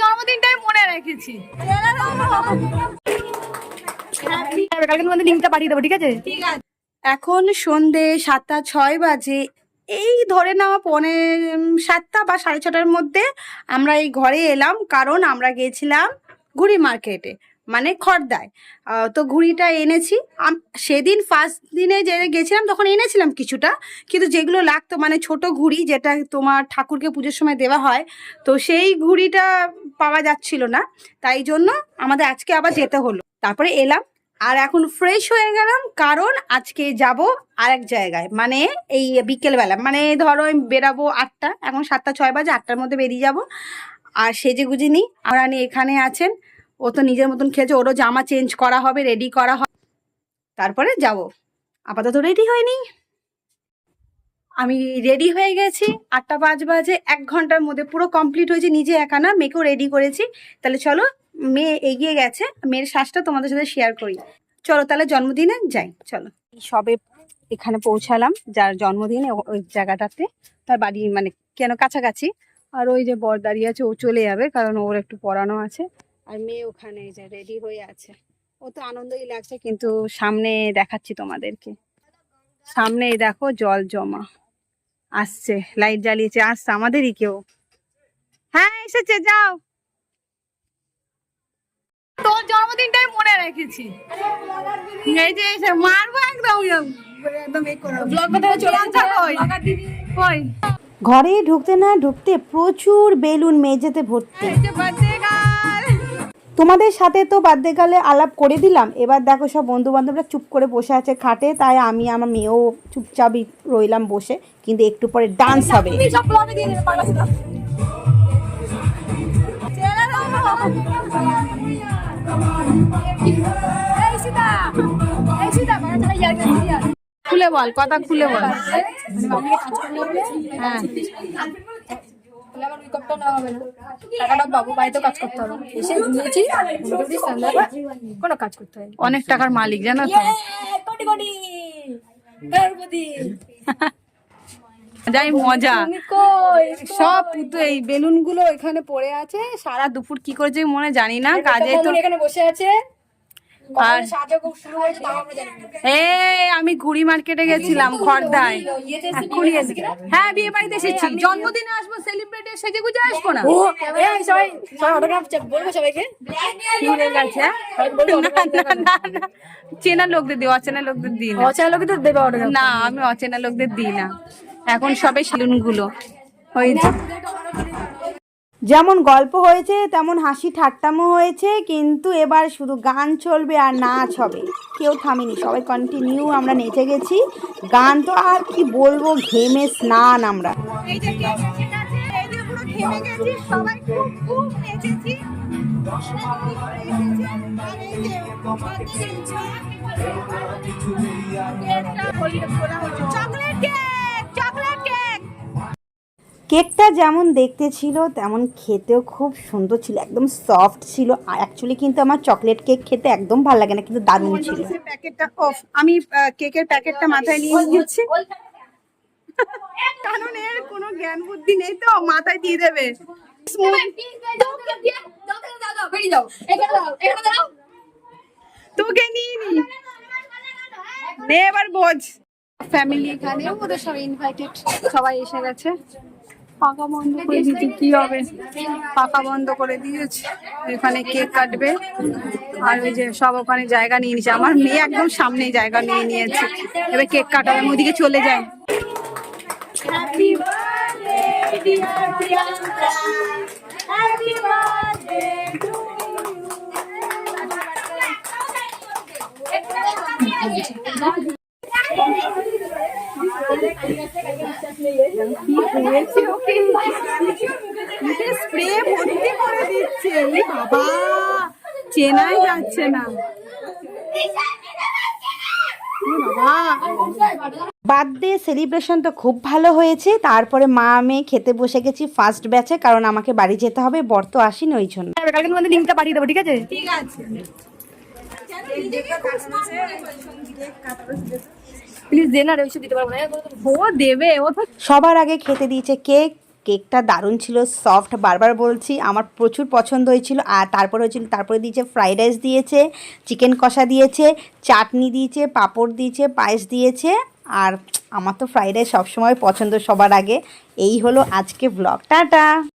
জন্মদিনটাই মনে রেখেছি। কালকে তোমাদের লিঙ্কটা পাঠিয়ে দেবো ঠিক আছে? এখন সন্ধে সাতটা ছয় বাজে। এই ধরে নেওয়া পনে সাতটা বা সাড়ে ছটার মধ্যে আমরা এই ঘরে এলাম কারণ আমরা গেছিলাম ঘুড়ি মার্কেটে। মানে খড়দায়। তো ঘুড়িটা এনেছি। সেদিন ফার্স্ট দিনে যে গেছিলাম তখন এনেছিলাম কিছুটা, কিন্তু যেগুলো লাগতো মানে ছোট ঘুড়ি যেটা তোমার ঠাকুরকে পুজোর সময় দেওয়া হয়, তো সেই ঘুড়িটা পাওয়া যাচ্ছিল না। তাই জন্য আমাদের আজকে আবার যেতে হলো। তারপরে এলাম, আর এখন ফ্রেশ হয়ে গেলাম, কারণ আজকে যাব আরেক জায়গায়। মানে এই বিকেলবেলা মানে ধরো বেরাবো আটটা, এখন সাতটা, ছয় বাজে, আটটার মধ্যে বেরিয়ে যাব। আর সেজে গুজে নিই আমরা এখানে আছেন ও তো নিজের মতন খেয়েছে, ওরও জামা চেঞ্জ করা হবে রেডি করা হবে। তারপরে যাব। আপাতত রেডি হয়নি। আমি রেডি হয়ে গেছি, আটটা পাঁচ বাজে, এক ঘণ্টার মধ্যে পুরো কমপ্লিট হয়েছে, নিজে একা না, মেয়েকেও রেডি করেছি। তাহলে চলো, মেয়ে এগিয়ে গেছে, মেয়ের শ্বাসটা তোমাদের সাথে শেয়ার করি। চলো তাহলে জন্মদিনে যাই, চলো। সবে এখানে পৌঁছালাম, যার জন্মদিনে ওই জায়গাটাতে, তার বাড়ি মানে কেন কাছাকাছি। আর ওই যে বর দাঁড়িয়ে আছে, ও চলে যাবে, কারণ ওর একটু পড়ানো আছে। আর মেয়ে ওখানে যে রেডি হয়ে আছে। ও তো আনন্দই লাগছে কিন্তু সামনে দেখাচ্ছি তোমাদেরকে। সামনে দেখো জল জমা। আসছে লাইট জ্বালিয়েছে আসছে আমাদেরই কেউ। হ্যাঁ এসেছে যাও। তোর জন্মদিনটাই মনে রেখেছি। এই যে এসে মারবো একদম। ঘরে ঢুকতে না ঢুকতে প্রচুর বেলুন মেঝেতে ভর্তি। তোমাদের সাথে তো বার্থডে আলাপ করে দিলাম এবার দেখো সব বন্ধু বান্ধবরা চুপ করে বসে আছে খাটে তাই আমি আমার মেয়েও চুপচাপই রইলাম বসে কিন্তু একটু পরে ডান্স হবে। খুলে বল কথা খুলে বল হ্যাঁ বলে আমার উইকপটা নেওয়া হবে না। টাকাটা বাবু বাড়িতেও কাজ করতে হবে। এসে ঘুমিয়েছি মোটামুটি সন্ধ্যায় কোনো কাজ করতে হবে অনেক টাকার মালিক জানো তো। কোটি কোটি। গণপতি যাই মজা। সব এই বেলুনগুলো এখানে পড়ে আছে। সারা দুপুর কি করেছে মনে জানি না। কাজে তো এখানে বসে আছে। আর আমি ঘুড়ি মার্কেটে গেছিলাম এসে হ্যাঁ বিয়ে বাড়িতে এসেছি। জন্মদিনে আসব সেলিব্রেট সেজে গুজে আসব না? সবাই সবাই হ্যাঁ? চেনা লোকদের দিই অচেনা লোকদের দিই না। অচেনা লোকদের দেবে না আমি অচেনা লোকদের দিই না। এখন সবে সেলুনগুলো। হয়েছে যেমন গল্প হয়েছে, তেমন হাসি ঠাট্টামো হয়েছে, কিন্তু এবার শুধু গান চলবে আর নাচ হবে। কেউ থামেনি, সবাই কন্টিনিউ আমরা নেচে গেছি। গান তো আর কি বলব, ঘেমে স্নান আমরা। এই কেকটা যেমন দেখতে ছিল তেমন খেতেও খুব সুন্দর ছিল একদম সফট ছিল। আর অ্যাকচুয়ালি কিন্তু আমার চকলেট কেক খেতে একদম ভালো লাগে না কিন্তু দারুণ ছিল। প্যাকেটটা অফ আমি কেকের প্যাকেটটা মাথায় নিয়ে নিচ্ছি। কারণ এর কোনো জ্ঞান বুদ্ধি নেই তো মাথায় দিয়ে দেবে। তোকে নিয়ে নি। নে এবার বোঝ ফ্যামিলি এখানে ওদের সব ইনভাইটেড সবাই এসে গেছে। পাকা বন্ধ করে দিতে কি হবে? পাকা বন্ধ করে দিয়েছে। এখানে কেক কাটবে। আর ওই যে সব ওখানে জায়গা নিয়ে নিয়েছে। আমার মেয়ে একদম সামনেই জায়গা নিয়ে নিয়েছে। এবার কেক কাটাবে আমি ওদিকে চলে যাই। স্প্রে ভর্তি করে দিচ্ছে বাবা চেনাই যাচ্ছে না বার্থডে সেলিব্রেশন তো খুব ভালো হয়েছে। তারপরে মা মেয়ে খেতে বসে গেছি ফার্স্ট ব্যাচে কারণ আমাকে বাড়ি যেতে হবে বর তো আসিনি ওই জন্য। কালকে তোমাদের লিঙ্কটা পাঠিয়ে দেবো ঠিক আছে? সবার আগে খেতে দিয়েছে কেক। কেকটা দারুণ ছিল, সফট বারবার বলছি। আমার প্রচুর পছন্দ হয়েছিল। আর তারপরে হয়েছিল, তারপরে দিয়েছে ফ্রাইড রাইস দিয়েছে, চিকেন কষা দিয়েছে, চাটনি দিয়েছে, পাঁপড় দিয়েছে, পায়েস দিয়েছে। আর আমার তো ফ্রাইড রাইস সবসময় পছন্দ সবার আগে। এই হলো আজকে ব্লগ টাটা!